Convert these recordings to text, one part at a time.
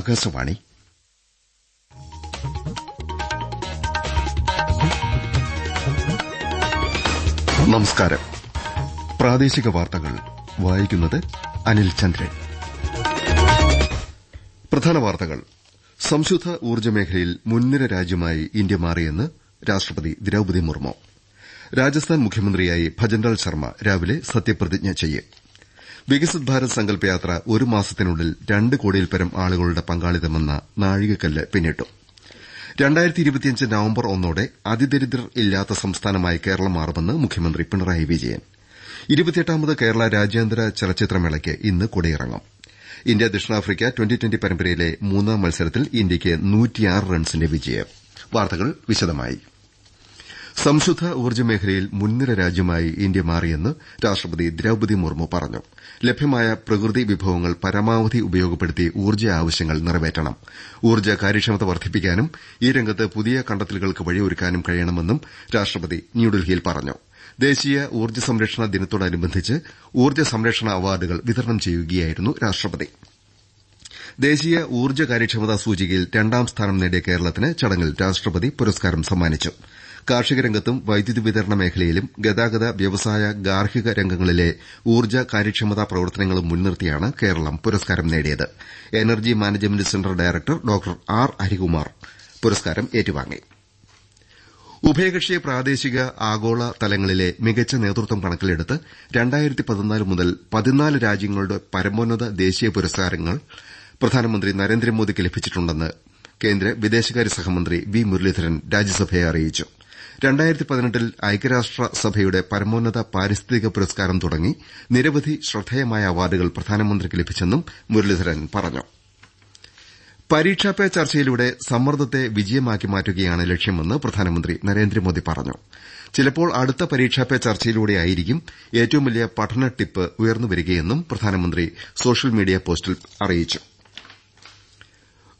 ആകാശവാണി. നമസ്കാരം. പ്രാദേശിക വാർത്തകൾ വായിക്കുന്നത് അനിൽ ചന്ദ്രൻ. പ്രധാന വാർത്തകൾ. സംശുദ്ധ ഊർജ മേഖലയിൽ മുൻനിര രാജ്യമായി ഇന്ത്യ മാറിയെന്ന് രാഷ്ട്രപതി ദ്രൌപതി മുർമു. രാജസ്ഥാൻ മുഖ്യമന്ത്രിയായി ഭജൻലാൽ ശർമ്മ രാവിലെ സത്യപ്രതിജ്ഞ ചെയ്യും. വികസിത് ഭാരത് സങ്കല്പ യാത്ര ഒരു മാസത്തിനുള്ളിൽ രണ്ട് കോടിയിൽപ്പരം ആളുകളുടെ പങ്കാളിത്തമെന്ന നാഴികക്കല്ല് പിന്നിട്ടു. നവംബർ ഒന്നോടെ അതിദരിദ്രർ ഇല്ലാത്ത സംസ്ഥാനമായി കേരളം മാറുമെന്ന് മുഖ്യമന്ത്രി പിണറായി വിജയൻ. ഇരുപത്തിയെട്ടാമത് കേരള രാജ്യാന്തര ചലച്ചിത്രമേളയ്ക്ക് ഇന്ന് കൊടിയിറങ്ങും. ഇന്ത്യ ദക്ഷിണാഫ്രിക്ക ട്വന്റി ട്വന്റി പരമ്പരയിലെ മൂന്നാം മത്സരത്തിൽ ഇന്ത്യയ്ക്ക് റൺസിന്റെ വിജയം. വാർത്തകൾ വിശദമായി. സംശുദ്ധ ഊർജ മേഖലയിൽ മുൻനിര രാജ്യമായി ഇന്ത്യ മാറിയെന്ന് രാഷ്ട്രപതി ദ്രൌപതി മുർമു പറഞ്ഞു. ലഭ്യമായ പ്രകൃതി വിഭവങ്ങൾ പരമാവധി ഉപയോഗപ്പെടുത്തി ഊർജ ആവശ്യങ്ങൾ നിറവേറ്റണം. ഊർജ കാര്യക്ഷമത വർദ്ധിപ്പിക്കാനും ഈ രംഗത്ത് പുതിയ കണ്ടെത്തലുകൾക്ക് വഴിയൊരുക്കാനും കഴിയണമെന്നും രാഷ്ട്രപതി ന്യൂഡൽഹിയിൽ പറഞ്ഞു. ദേശീയ ഊർജ സംരക്ഷണ ദിനത്തോടനുബന്ധിച്ച് ഊർജ സംരക്ഷണ അവാർഡുകൾ വിതരണം ചെയ്യുകയായിരുന്നു രാഷ്ട്രപതി. ദേശീയ ഊർജ കാര്യക്ഷമതാ സൂചികയിൽ രണ്ടാം സ്ഥാനം നേടിയ കേരളത്തിന് ചടങ്ങിൽ രാഷ്ട്രപതി പുരസ്കാരം സമ്മാനിച്ചു. കാർഷിക രംഗത്തും വൈദ്യുതി വിതരണ മേഖലയിലും ഗതാഗത വ്യവസായ ഗാർഹിക രംഗങ്ങളിലെ ഊർജ കാര്യക്ഷമതാ പ്രവർത്തനങ്ങളും മുൻനിർത്തിയാണ് കേരളം പുരസ്കാരം നേടിയത്. Energy management centre director doctor R Harikumar പുരസ്കാരം ഏറ്റുവാങ്ങി. ഉഭയകക്ഷി പ്രാദേശിക ആഗോള തലങ്ങളിലെ മികച്ച നേതൃത്വം കണക്കിലെടുത്ത് രണ്ടായിരത്തി പതിനാല് മുതൽ പതിനാല് രാജ്യങ്ങളുടെ പരമോന്നത ദേശീയ പുരസ്കാരങ്ങൾ പ്രധാനമന്ത്രി നരേന്ദ്രമോദിക്ക് ലഭിച്ചിട്ടുണ്ടെന്ന് കേന്ദ്ര വിദേശകാര്യ സഹമന്ത്രി വി മുരളീധരൻ രാജ്യസഭയെ അറിയിച്ചു. രണ്ടായിരത്തി ഐക്യരാഷ്ട്ര സഭയുടെ പരമോന്നത പാരിസ്ഥിതിക പുരസ്കാരം തുടങ്ങി നിരവധി ശ്രദ്ധേയമായ അവാർഡുകൾ പ്രധാനമന്ത്രിക്ക് ലഭിച്ചെന്നും മുരളീധരൻ പറഞ്ഞു. പരീക്ഷാ പേ ചർച്ചയിലൂടെ സമ്മർദ്ദത്തെ വിജയമാക്കി മാറ്റുകയാണ് ലക്ഷ്യമെന്ന് പ്രധാനമന്ത്രി നരേന്ദ്രമോദി പറഞ്ഞു. ചിലപ്പോൾ അടുത്ത പരീക്ഷാ പേ ചർച്ചയിലൂടെയായിരിക്കും ഏറ്റവും വലിയ പഠന ടിപ്പ് ഉയർന്നുവരികയെന്നും പ്രധാനമന്ത്രി സോഷ്യൽ മീഡിയ പോസ്റ്റിൽ അറിയിച്ചു.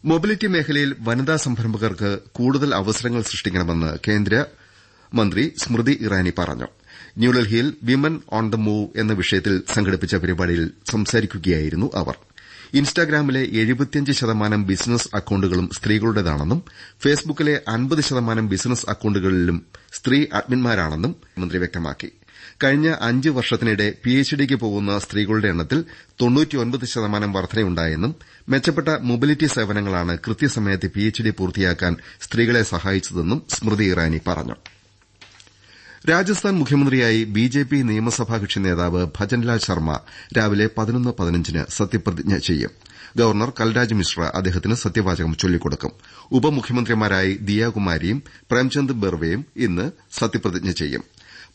മൊബിലിറ്റി മേഖലയിൽ വനിതാ സംരംഭകർക്ക് കൂടുതൽ അവസരങ്ങൾ സൃഷ്ടിക്കണമെന്ന് കേന്ദ്രമന്ത്രി സ്മൃതി ഇറാനി പറഞ്ഞു. ന്യൂഡൽഹിയിൽ വിമൻ ഓൺ ദ മൂവ് എന്ന വിഷയത്തിൽ സംഘടിപ്പിച്ച പരിപാടിയിൽ സംസാരിക്കുകയായിരുന്നു അവർ. ഇൻസ്റ്റാഗ്രാമിലെ എഴുപത്തിയഞ്ച് ശതമാനം ബിസിനസ് അക്കൌണ്ടുകളും സ്ത്രീകളുടേതാണെന്നും ഫേസ്ബുക്കിലെ അൻപത് ശതമാനം ബിസിനസ് അക്കൌണ്ടുകളിലും സ്ത്രീ അഡ്മിൻമാരാണെന്നും മന്ത്രി വ്യക്തമാക്കി. കഴിഞ്ഞ അഞ്ച് വർഷത്തിനിടെ പിഎച്ച്ഡിക്ക് പോകുന്ന സ്ത്രീകളുടെ എണ്ണത്തിൽ ശതമാനം വർധനയുണ്ടായെന്നും മെച്ചപ്പെട്ട മൊബിലിറ്റി സേവനങ്ങളാണ് കൃത്യസമയത്ത് പിഎച്ച്ഡി പൂർത്തിയാക്കാൻ സ്ത്രീകളെ സഹായിച്ചതെന്നും സ്മൃതി ഇറാനി പറഞ്ഞു. രാജസ്ഥാൻ മുഖ്യമന്ത്രിയായി ബിജെപി നിയമസഭാ കക്ഷി നേതാവ് ഭജൻലാൽ ശർമ്മ രാവിലെ പതിനൊന്ന് പതിനഞ്ചിന് സത്യപ്രതിജ്ഞ ചെയ്യും. ഗവർണർ കൽരാജ് മിശ്ര അദ്ദേഹത്തിന് സത്യവാചകം ചൊല്ലിക്കൊടുക്കും. ഉപമുഖ്യമന്ത്രിമാരായി ദിയാകുമാരിയും പ്രേംചന്ദ് ബെർവയും ഇന്ന് സത്യപ്രതിജ്ഞ ചെയ്യും.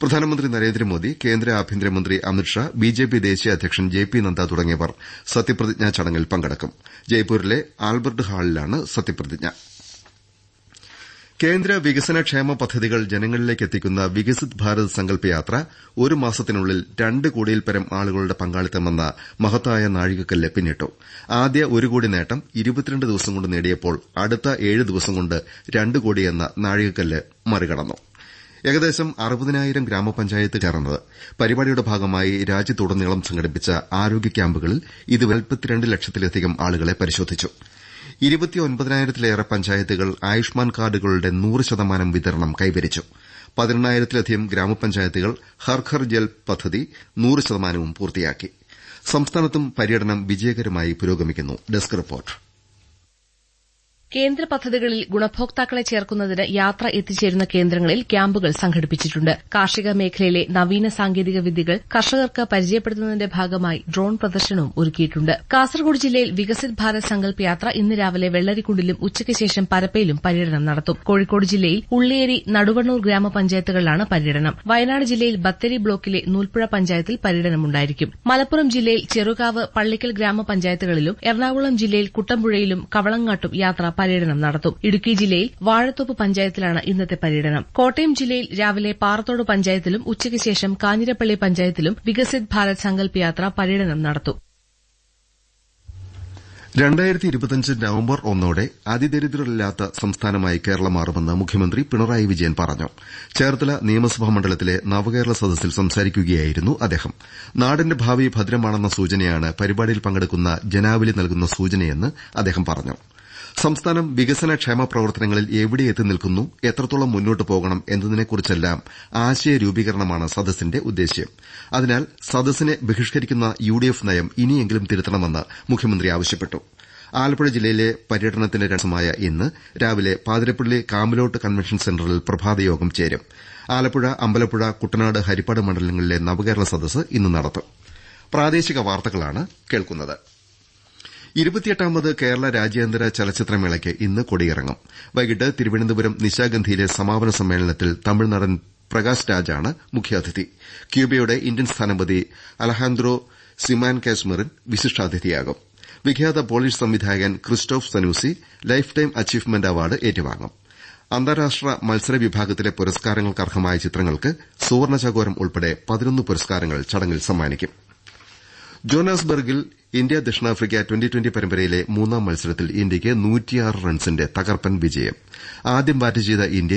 പ്രധാനമന്ത്രി നരേന്ദ്രമോദി കേന്ദ്ര ആഭ്യന്തരമന്ത്രി അമിത്ഷാ ബിജെപി ദേശീയ അധ്യക്ഷൻ ജെ പി നദ്ദ തുടങ്ങിയവർ സത്യപ്രതിജ്ഞാ ചടങ്ങിൽ പങ്കെടുക്കും. ജയ്പൂരിലെ ആൽബർട്ട് ഹാളിലാണ് സത്യപ്രതിജ്ഞ. കേന്ദ്ര വികസന ക്ഷേമ പദ്ധതികൾ ജനങ്ങളിലേക്ക് എത്തിക്കുന്ന വികസിത് ഭാരത് സങ്കല്പ യാത്ര ഒരു മാസത്തിനുള്ളിൽ രണ്ട് കോടിയിൽപരം ആളുകളുടെ പങ്കാളിത്തമെന്ന മഹത്തായ നാഴികക്കല്ല് പിന്നിട്ടു. ആദ്യ ഒരു കോടി നേട്ടം ഇരുപത്തിരണ്ട് ദിവസം കൊണ്ട് നേടിയപ്പോൾ അടുത്ത ഏഴ് ദിവസം കൊണ്ട് രണ്ട് കോടിയെന്ന നാഴികക്കല്ല് മറികടന്നു. ഏകദേശം അറുപതിനായിരം ഗ്രാമപഞ്ചായത്ത് ചേർന്നത്. പരിപാടിയുടെ ഭാഗമായി രാജ്യത്തുടനീളം സംഘടിപ്പിച്ച ആരോഗ്യ ക്യാമ്പുകളിൽ ഇതുവരെ ലക്ഷത്തിലധികം ആളുകളെ പരിശോധിച്ചു. ഇരുപത്തിയൊൻപതിനായിരത്തിലേറെ പഞ്ചായത്തുകൾ ആയുഷ്മാൻ കാർഡുകളുടെ നൂറ് ശതമാനം വിതരണം കൈവരിച്ചു. പതിനെണ്ണായിരത്തിലധികം ഗ്രാമപഞ്ചായത്തുകൾ ഹർ ഘർ ജൽ പദ്ധതി നൂറ് ശതമാനവും പൂർത്തിയാക്കി. സംസ്ഥാനത്തും പര്യടനം വിജയകരമായി പുരോഗമിക്കുന്നു. Desk report. കേന്ദ്ര പദ്ധതികളിൽ ഗുണഭോക്താക്കളെ ചേർക്കുന്നതിന് യാത്ര എത്തിച്ചേരുന്ന കേന്ദ്രങ്ങളിൽ ക്യാമ്പുകൾ സംഘടിപ്പിച്ചിട്ടുണ്ട്. കാർഷിക മേഖലയിലെ നവീന സാങ്കേതിക വിദ്യകൾ കർഷകർക്ക് പരിചയപ്പെടുത്തുന്നതിന്റെ ഭാഗമായി ഡ്രോൺ പ്രദർശനവും ഒരുക്കിയിട്ടുണ്ട്. കാസർഗോഡ് ജില്ലയിൽ വികസിത് ഭാരത് സങ്കല്പ് യാത്ര ഇന്ന് രാവിലെ വെള്ളരിക്കുണ്ടിലും ഉച്ചയ്ക്ക് ശേഷം പരപ്പയിലും പര്യടനം നടത്തും. കോഴിക്കോട് ജില്ലയിൽ ഉള്ളിയേരി നടുവണ്ണൂർ ഗ്രാമപഞ്ചായത്തുകളിലാണ് പര്യടനം. വയനാട് ജില്ലയിൽ ബത്തേരി ബ്ലോക്കിലെ നൂൽപ്പുഴ പഞ്ചായത്തിൽ പര്യടനമുണ്ടായിരിക്കും മലപ്പുറം ജില്ലയിൽ ചെറുകാവ് പള്ളിക്കൽ ഗ്രാമപഞ്ചായത്തുകളിലും എറണാകുളം ജില്ലയിൽ കുട്ടമ്പുഴയിലും കവളങ്ങാട്ടും യാത്ര പര്യടനം നടത്തും. ഇടുക്കി ജില്ലയിൽ വാഴത്തോപ്പ് പഞ്ചായത്തിലാണ് ഇന്നത്തെ പര്യടനം. കോട്ടയം ജില്ലയിൽ രാവിലെ പാറത്തോട് പഞ്ചായത്തിലും ഉച്ചയ്ക്ക് ശേഷം കാഞ്ഞിരപ്പള്ളി പഞ്ചായത്തിലും വികസിത് ഭാരത് സങ്കല്പ് യാത്ര പര്യടനം നടത്തും. രണ്ടായിരത്തി ഇരുപത്തിയഞ്ച് നവംബർ ഒന്നോടെ അതിദരിദ്രരില്ലാത്ത സംസ്ഥാനമായി കേരളം മാറുമെന്ന് മുഖ്യമന്ത്രി പിണറായി വിജയൻ പറഞ്ഞു. ചേർത്തല നിയമസഭാ മണ്ഡലത്തിലെ നവകേരള സദസ്സിൽ സംസാരിക്കുകയായിരുന്നു അദ്ദേഹം. നാടിന്റെ ഭാവി ഭദ്രമാണെന്ന സൂചനയാണ് പരിപാടിയിൽ പങ്കെടുക്കുന്ന ജനാവലി നൽകുന്ന സൂചനയെന്ന് അദ്ദേഹം പറഞ്ഞു. സംസ്ഥാനം വികസന ക്ഷേമ പ്രവർത്തനങ്ങളിൽ എവിടെ എത്തി നിൽക്കുന്നു എത്രത്തോളം മുന്നോട്ട് പോകണം എന്നതിനെക്കുറിച്ചെല്ലാം ആശയ രൂപീകരണമാണ് സദസ്സിന്റെ ഉദ്ദേശ്യം. അതിനാൽ സദസ്സിനെ ബഹിഷ്കരിക്കുന്ന യുഡിഎഫ് നയം ഇനിയെങ്കിലും തിരുത്തണമെന്ന് മുഖ്യമന്ത്രി ആവശ്യപ്പെട്ടു. ആലപ്പുഴ ജില്ലയിലെ പര്യടനത്തിന്റെ രസമായ ഇന്ന് രാവിലെ പാതിരപ്പള്ളി കാമിലോട്ട് കൺവെൻഷൻ സെന്ററിൽ പ്രഭാതയോഗം ചേരും. ആലപ്പുഴ അമ്പലപ്പുഴ കുട്ടനാട് ഹരിപ്പാട് മണ്ഡലങ്ങളിലെ നവകേരള സദസ്സ് ഇന്ന് നടത്തും. ഇരുപത്തിയെട്ടാമത് കേരള രാജ്യാന്തര ചലച്ചിത്രമേളയ്ക്ക് ഇന്ന് കൊടിയിറങ്ങും. വൈകിട്ട് തിരുവനന്തപുരം നിശാഗന്ധിയിലെ സമാപന സമ്മേളനത്തിൽ തമിഴ്നടൻ പ്രകാശ് രാജാണ് മുഖ്യാതിഥി. ക്യൂബയുടെ ഇന്ത്യൻ സ്ഥാനപതി അലഹാന്ദ്രോ സിമാൻ കാശ്മീറിൻ വിശിഷ്ടാതിഥിയാകും. വിഖ്യാത പോളിഷ് സംവിധായകൻ Krzysztof Zanussi lifetime achievement award ഏറ്റുവാങ്ങും. അന്താരാഷ്ട്ര മത്സര വിഭാഗത്തിലെ പുരസ്കാരങ്ങൾക്കർഹമായ ചിത്രങ്ങൾക്ക് സുവർണ ചകോരം ഉൾപ്പെടെ പതിനൊന്ന് പുരസ്കാരങ്ങൾ ചടങ്ങിൽ സമ്മാനിക്കും. ജോനാസ്ബർഗിൽ ഇന്ത്യ ദക്ഷിണാഫ്രിക്ക ട്വന്റി ട്വന്റി പരമ്പരയിലെ മൂന്നാം മത്സരത്തിൽ ഇന്ത്യയ്ക്ക് റൺസിന്റെ തകർപ്പൻ വിജയം. ആദ്യം ബാറ്റ് ചെയ്ത ഇന്ത്യ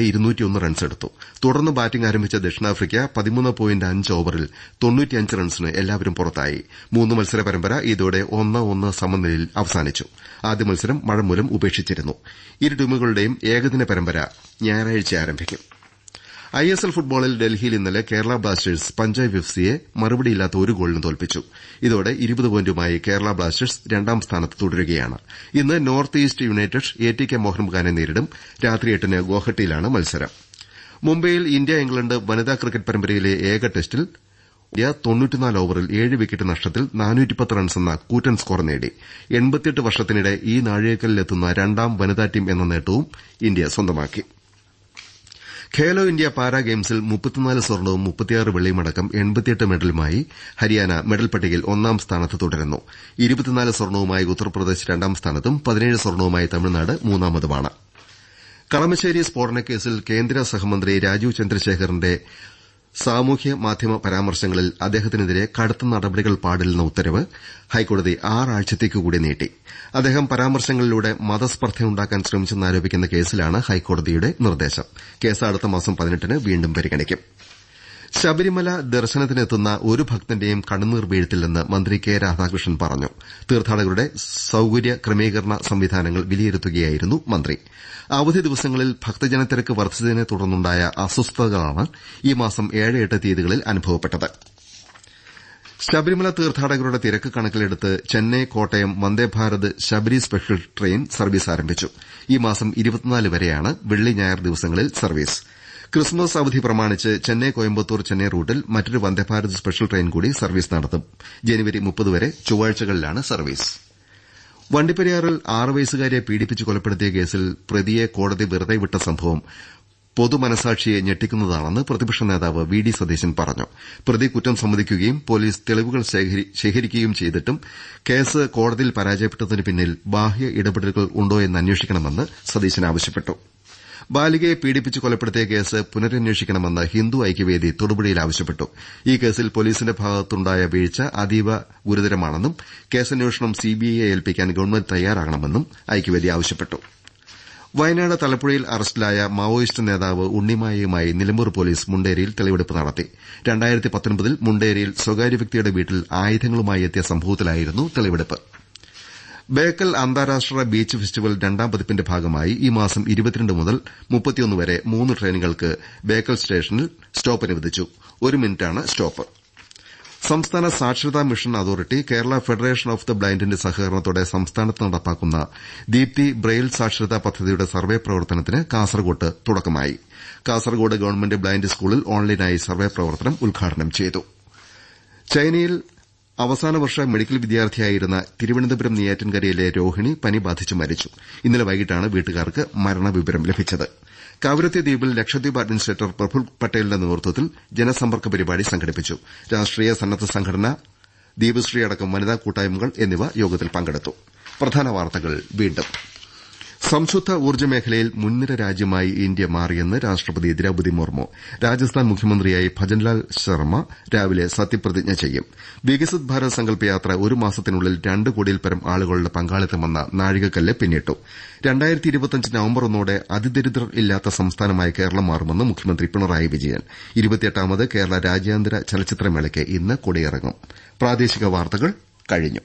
റൺസെടുത്തു തുടർന്ന് ബാറ്റിംഗ് ആരംഭിച്ച ദക്ഷിണാഫ്രിക്ക പതിമൂന്ന് പോയിന്റ് അഞ്ച് ഓവറിൽ തൊണ്ണൂറ്റിയഞ്ച് റൺസിന് എല്ലാവരും പുറത്തായി. മൂന്ന് മത്സര പരമ്പര ഇതോടെ ഒന്ന് ഒന്ന് സമനിലയിൽ അവസാനിച്ചു. ആദ്യ മത്സരം മഴമൂലം ഉപേക്ഷിച്ചിരുന്നു. ഇരു ടീമുകളുടെയും ഏകദിന പരമ്പര ഞായറാഴ്ച ആരംഭിക്കും. ഐഎസ്എൽ ഫുട്ബോളിൽ ഡൽഹിയിൽ ഇന്നലെ കേരള ബ്ലാസ്റ്റേഴ്സ് പഞ്ചാബ് എഫ് സിയെ മറുപടിയില്ലാത്ത ഒരു ഗോളിന് തോൽപ്പിച്ചു. ഇതോടെ ഇരുപത് പോയിന്റുമായി കേരള ബ്ലാസ്റ്റേഴ്സ് രണ്ടാം സ്ഥാനത്ത് തുടരുകയാണ്. ഇന്ന് North East United A T K Mohun ബഗാനെ നേരിടും. രാത്രി എട്ടിന് ഗോഹട്ടിയിലാണ് മത്സരം. മുംബൈയിൽ ഇന്ത്യ ഇംഗ്ലണ്ട് വനിതാ ക്രിക്കറ്റ് പരമ്പരയിലെ ഏക ടെസ്റ്റിൽ ഇന്ത്യ തൊണ്ണൂറ്റിനാല് ഓവറിൽ ഏഴ് വിക്കറ്റ് നഷ്ടത്തിൽ നാനൂറ്റിപ്പത്ത് റൺസ് എന്ന കൂറ്റൻ സ്കോർ നേടി. വർഷത്തിനിടെ ഈ നാഴികക്കല്ലിലെത്തുന്ന രണ്ടാം വനിതാ ടീം എന്ന നേട്ടവും ഇന്ത്യ സ്വന്തമാക്കി. ഖേലോ ഇന്ത്യ പാരാ ഗെയിംസിൽ മുപ്പത്തിനാല് സ്വർണവും മുപ്പത്തിയാറ് വെള്ളിയുമടക്കം മെഡലുമായി ഹരിയാന മെഡൽ പട്ടികയിൽ ഒന്നാം സ്ഥാനത്ത് തുടരുന്നു. ഇരുപത്തിനാല് സ്വർണവുമായി ഉത്തർപ്രദേശ് രണ്ടാം സ്ഥാനത്തും പതിനേഴ് സ്വർണവുമായി തമിഴ്നാട് മൂന്നാമതുമാണ്. കളമശ്ശേരി സ്ഫോടനക്കേസിൽ കേന്ദ്ര സഹമന്ത്രി രാജീവ് ചന്ദ്രശേഖറിന്റെ സാമൂഹ്യ മാധ്യമ പരാമർശങ്ങളിൽ അദ്ദേഹത്തിനെതിരെ കടുത്ത നടപടികൾ പാടില്ലെന്ന ഉത്തരവ് ഹൈക്കോടതി ആറാഴ്ചത്തേക്ക് കൂടി നീട്ടി. അദ്ദേഹം പരാമർശങ്ങളിലൂടെ മതസ്പർദ്ധയുണ്ടാക്കാൻ ശ്രമിച്ചെന്നാരോപിക്കുന്ന കേസിലാണ് ഹൈക്കോടതിയുടെ നിർദ്ദേശം. കേസ് അടുത്ത മാസം പതിനെട്ടിന് വീണ്ടും പരിഗണിക്കും. ശബരിമല ദർശനത്തിനെത്തുന്ന ഒരു ഭക്തന്റെയും കണ്ണുനീർ വീഴ്ത്തില്ലെന്ന് മന്ത്രി കെ രാധാകൃഷ്ണൻ പറഞ്ഞു. തീർത്ഥാടകരുടെ സൌകര്യ ക്രമീകരണ സംവിധാനങ്ങൾ വിലയിരുത്തുകയായിരുന്നു മന്ത്രി. അവധി ദിവസങ്ങളിൽ ഭക്തജനത്തിരക്ക് വർദ്ധിച്ചതിനെ തുടർന്നുണ്ടായ അസ്വസ്ഥതകളാണ് ഈ മാസം ഏഴ് എട്ട് തീയതികളിൽ അനുഭവപ്പെട്ടത്. ശബരിമല തീർത്ഥാടകരുടെ തിരക്ക് കണക്കിലെടുത്ത് Chennai Kottayam Vande Bharat Sabari special train service ആരംഭിച്ചു. ഈ മാസം വരെയാണ് വെള്ളി ഞായർ ദിവസങ്ങളിൽ സർവീസ്. ക്രിസ്മസ് അവധി പ്രമാണിച്ച് ചെന്നൈ കോയമ്പത്തൂർ ചെന്നൈ റൂട്ടിൽ മറ്റൊരു വന്ദേഭാരത് സ്പെഷ്യൽ ട്രെയിൻ കൂടി സർവീസ് നടത്തും. ജനുവരി വരെ ചൊവ്വാഴ്ചകളിലാണ് സർവീസ്. വണ്ടിപ്പെരിയാറിൽ ആറ് വയസ്സുകാരിയെ പീഡിപ്പിച്ച് കൊലപ്പെടുത്തിയ കേസിൽ പ്രതിയെ കോടതി വെറുതെ വിട്ട സംഭവം പൊതുമനസാക്ഷിയെ ഞെട്ടിക്കുന്നതാണെന്ന് പ്രതിപക്ഷ നേതാവ് വി ഡി സതീശൻ പറഞ്ഞു. പ്രതി കുറ്റം സമ്മതിക്കുകയും പോലീസ് തെളിവുകൾ ശേഖരിക്കുകയും ചെയ്തിട്ടും കേസ് കോടതിയിൽ പരാജയപ്പെട്ടതിന് പിന്നിൽ ബാഹ്യ ഇടപെടലുകൾ ഉണ്ടോയെന്ന് അന്വേഷിക്കണമെന്ന് സതീശൻ ആവശ്യപ്പെട്ടു. ബാലികയെ പീഡിപ്പിച്ച് കൊലപ്പെടുത്തിയ കേസ് പുനരന്വേഷിക്കണമെന്ന് ഹിന്ദു ഐക്യവേദി തൊടുപുഴയിൽ ആവശ്യപ്പെട്ടു. ഈ കേസിൽ പൊലീസിന്റെ ഭാഗത്തുണ്ടായ വീഴ്ച അതീവ ഗുരുതരമാണെന്നും കേസന്വേഷണം സിബിഐയെ ഏൽപ്പിക്കാൻ ഗവൺമെന്റ് തയ്യാറാകണമെന്നും ഐക്യവേദി ആവശ്യപ്പെട്ടു. വയനാട് തലപ്പുഴയിൽ അറസ്റ്റിലായ മാവോയിസ്റ്റ് നേതാവ് ഉണ്ണിമായയുമായി നിലമ്പൂർ പോലീസ് മുണ്ടേരിയിൽ തെളിവെടുപ്പ് നടത്തി. മുണ്ടേരിയിൽ സ്വകാര്യ വ്യക്തിയുടെ വീട്ടിൽ ആയുധങ്ങളുമായി എത്തിയ സംഭവത്തിലായിരുന്നു തെളിവെടുപ്പ്. ബേക്കൽ അന്താരാഷ്ട്ര ബീച്ച് ഫെസ്റ്റിവൽ രണ്ടാം പതിപ്പിന്റെ ഭാഗമായി ഈ മാസം മുതൽ വരെ മൂന്ന് ട്രെയിനുകൾക്ക് ബേക്കൽ സ്റ്റേഷനിൽ സ്റ്റോപ്പ് അനുവദിച്ചു. ഒരു മിനിറ്റാണ് സ്റ്റോപ്പ്. സംസ്ഥാന സാക്ഷരതാ mission authority Kerala federation of the ബ്ലൈൻഡിന്റെ സഹകരണത്തോടെ സംസ്ഥാനത്ത് നടപ്പാക്കുന്ന ദീപ്തി ബ്രെയിൽ സാക്ഷരതാ പദ്ധതിയുടെ സർവേ പ്രവർത്തനത്തിന് കാസർകോട്ട് തുടക്കമായി. കാസർകോട് ഗവൺമെന്റ് ബ്ലൈൻഡ് സ്കൂളിൽ ഓൺലൈനായി സർവേ പ്രവർത്തനം ഉദ്ഘാടനം ചെയ്തു. ചൈനയിൽ അവസാന വർഷ മെഡിക്കൽ വിദ്യാർത്ഥിയായിരുന്ന തിരുവനന്തപുരം നെയ്യാറ്റിൻകരയിലെ രോഹിണി പനി ബാധിച്ച് മരിച്ചു. ഇന്നലെ വൈകിട്ടാണ് വീട്ടുകാർക്ക് മരണവിവരം ലഭിച്ചത്. കവരത്തി ദ്വീപിൽ ലക്ഷദ്വീപ് അഡ്മിനിസ്ട്രേറ്റർ പ്രഫുൽ പട്ടേലിന്റെ നേതൃത്വത്തിൽ ജനസമ്പർക്ക പരിപാടി സംഘടിപ്പിച്ചു. രാഷ്ട്രീയ സന്നദ്ധ സംഘടന ദീപശ്രീ അടക്കം വനിതാ കൂട്ടായ്മകൾ എന്നിവ യോഗത്തിൽ പങ്കെടുത്തു. സംശുദ്ധ ഊർജ മേഖലയിൽ മുൻനിര രാജ്യമായി ഇന്ത്യ മാറിയെന്ന് രാഷ്ട്രപതി ദ്രൌപതി മുർമു രാജസ്ഥാൻ മുഖ്യമന്ത്രിയായി ഭജൻലാൽ ശർമ്മ രാവിലെ സത്യപ്രതിജ്ഞ ചെയ്യും. വികസിത് ഭാരത് സങ്കല്പ യാത്ര ഒരു മാസത്തിനുള്ളിൽ രണ്ട് കോടിയിൽപരം ആളുകളുടെ പങ്കാളിത്തമെന്ന നാഴികക്കല്ല് പിന്നിട്ടു. നവംബർ ഒന്നോടെ അതിദരിദ്രർ ഇല്ലാത്ത സംസ്ഥാനമായി കേരളം മാറുമെന്ന് മുഖ്യമന്ത്രി പിണറായി വിജയൻ. ഇരുപത്തിയെട്ടാമത് കേരള രാജ്യാന്തര ചലച്ചിത്രമേളയ്ക്ക് ഇന്ന് കൊടിയിറങ്ങും. പ്രാദേശിക വാർത്തകൾ കഴിഞ്ഞു.